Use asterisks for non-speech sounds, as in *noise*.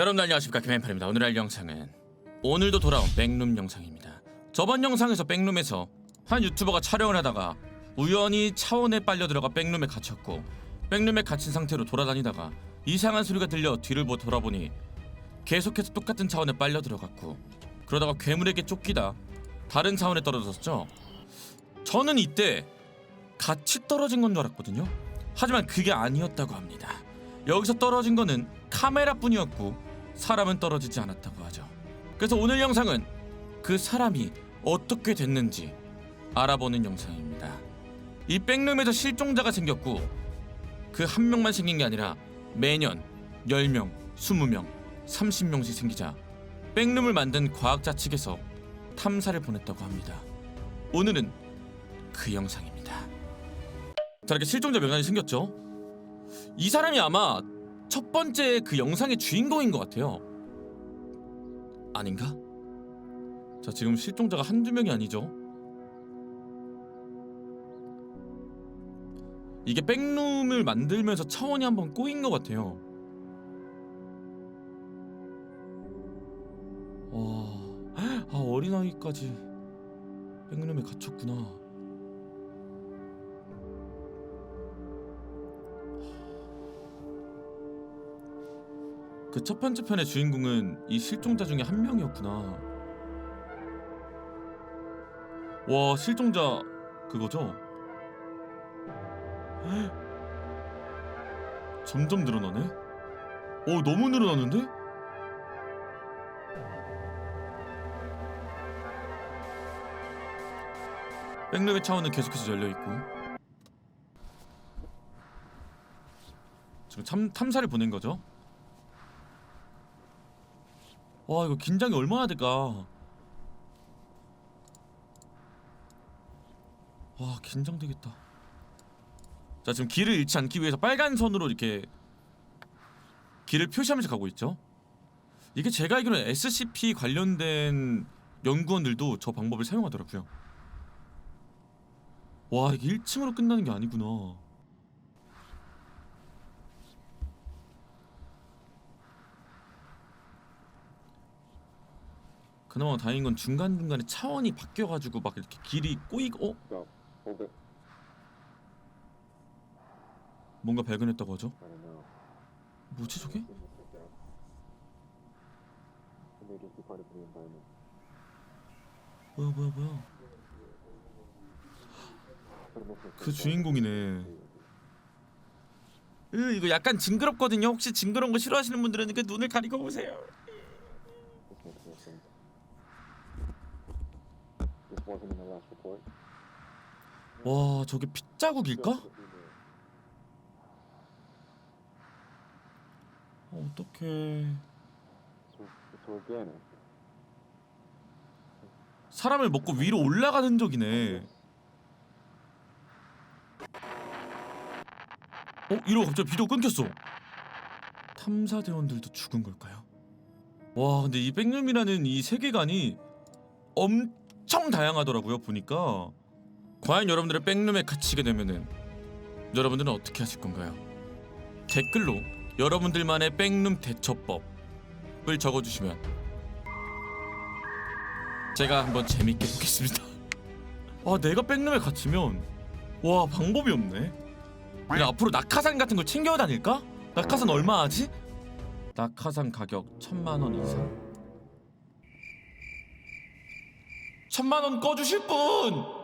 여러분 안녕하십니까? 김앤팔입니다. 오늘 할 영상은 오늘도 돌아온 백룸 영상입니다. 저번 영상에서 백룸에서 한 유튜버가 촬영을 하다가 우연히 차원에 빨려 들어가 백룸에 갇혔고 백룸에 갇힌 상태로 돌아다니다가 이상한 소리가 들려 뒤를 보 돌아보니 계속해서 똑같은 차원에 빨려 들어갔고 그러다가 괴물에게 쫓기다 다른 차원에 떨어졌죠. 저는 이때 같이 떨어진 건 줄 알았거든요. 하지만 그게 아니었다고 합니다. 여기서 떨어진 거는 카메라뿐이었고 사람은 떨어지지 않았다고 하죠. 그래서 오늘 영상은 그 사람이 어떻게 됐는지 알아보는 영상입니다. 이 백룸에서 실종자가 생겼고 그 한 명만 생긴 게 아니라 매년 10명, 20명, 30명씩 생기자 백룸을 만든 과학자 측에서 탐사를 보냈다고 합니다. 오늘은 그 영상입니다. 자 이렇게 실종자 명단이 생겼죠. 이 사람이 아마 첫 번째 그 영상의 주인공인 것 같아요. 아닌가? 자 지금 실종자가 한두 명이 아니죠. 이게 백룸을 만들면서 차원이 한번 꼬인 것 같아요. 와, 아 어린아이까지 백룸에 갇혔구나. 그 첫 번째 편의 주인공은 이 실종자 중에 한 명이었구나. 와 실종자 그거죠? 헉. *gasps* 점점 늘어나네. 오 너무 늘어났는데? 백룸의 차원은 계속해서 열려 있고. 지금 탐, 탐사를 보낸 거죠? 와 이거 긴장이 얼마나 될까? 와 긴장되겠다. 자 지금 길을 잃지 않기 위해서 빨간 선으로 이렇게 길을 표시하면서 가고 있죠? 이게 제가 알기로는 SCP 관련된 연구원들도 저 방법을 사용하더라고요. 와 이게 1층으로 끝나는 게 아니구나 그나마 다행인 건 중간 중간에 차원이 바뀌어가지고 막 이렇게 길이 꼬이고 어 Go. Hold it. 뭔가 발견했다고 하죠? I don't know. 뭐지 저게? This is picked up. It may just be part of the environment. 뭐야 뭐야 뭐야? But it looks like 그 주인공이네. 으 이거 약간 징그럽거든요. 혹시 징그러운 거 싫어하시는 분들은 그 눈을 가리고 보세요. Wasn't in the last report. 와 저게 핏자국일까? 어, it's organic. 사람을 먹고 위로 올라간 흔적이네. 어 이러고 갑자기 비디오 끊겼어. 탐사 대원들도 죽은 걸까요? 와 근데 이 백룸이라는 이 세계관이 엄청 다양하더라고요 보니까 과연 여러분들의 백룸에 갇히게 되면은 여러분들은 어떻게 하실 건가요? 댓글로 여러분들만의 백룸 대처법을 적어주시면 제가 한번 재밌게 보겠습니다. *laughs* 아 내가 백룸에 갇히면 와 방법이 없네. 그냥 앞으로 낙하산 같은 걸 챙겨 다닐까? 낙하산 얼마 하지? 낙하산 가격 천만 원 이상. 천만 원 꺼주실 분!